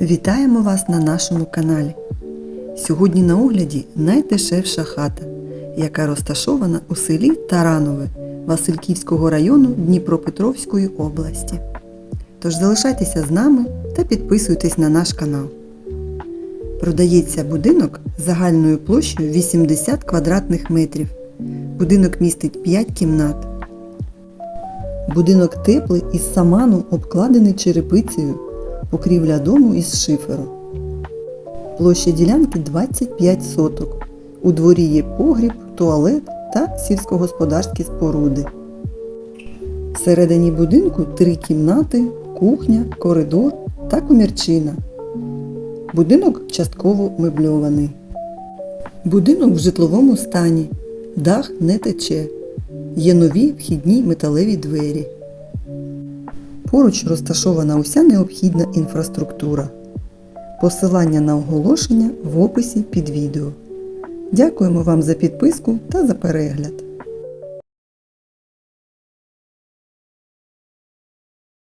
Вітаємо вас на нашому каналі. Сьогодні на огляді найдешевша хата, яка розташована у селі Таранове Васильківського району Дніпропетровської області. Тож залишайтеся з нами та підписуйтесь на наш канал. Продається будинок загальною площею 80 квадратних метрів. Будинок містить 5 кімнат. Будинок теплий із саману обкладений черепицею, покрівля дому із шиферу. Площа ділянки 25 соток. У дворі є погріб, туалет та сільськогосподарські споруди. Всередині будинку три кімнати, кухня, коридор та комірчина. Будинок частково мебльований. Будинок в житловому стані. Дах не тече. Є нові вхідні металеві двері. Поруч розташована уся необхідна інфраструктура. Посилання на оголошення в описі під відео. Дякуємо вам за підписку та за перегляд.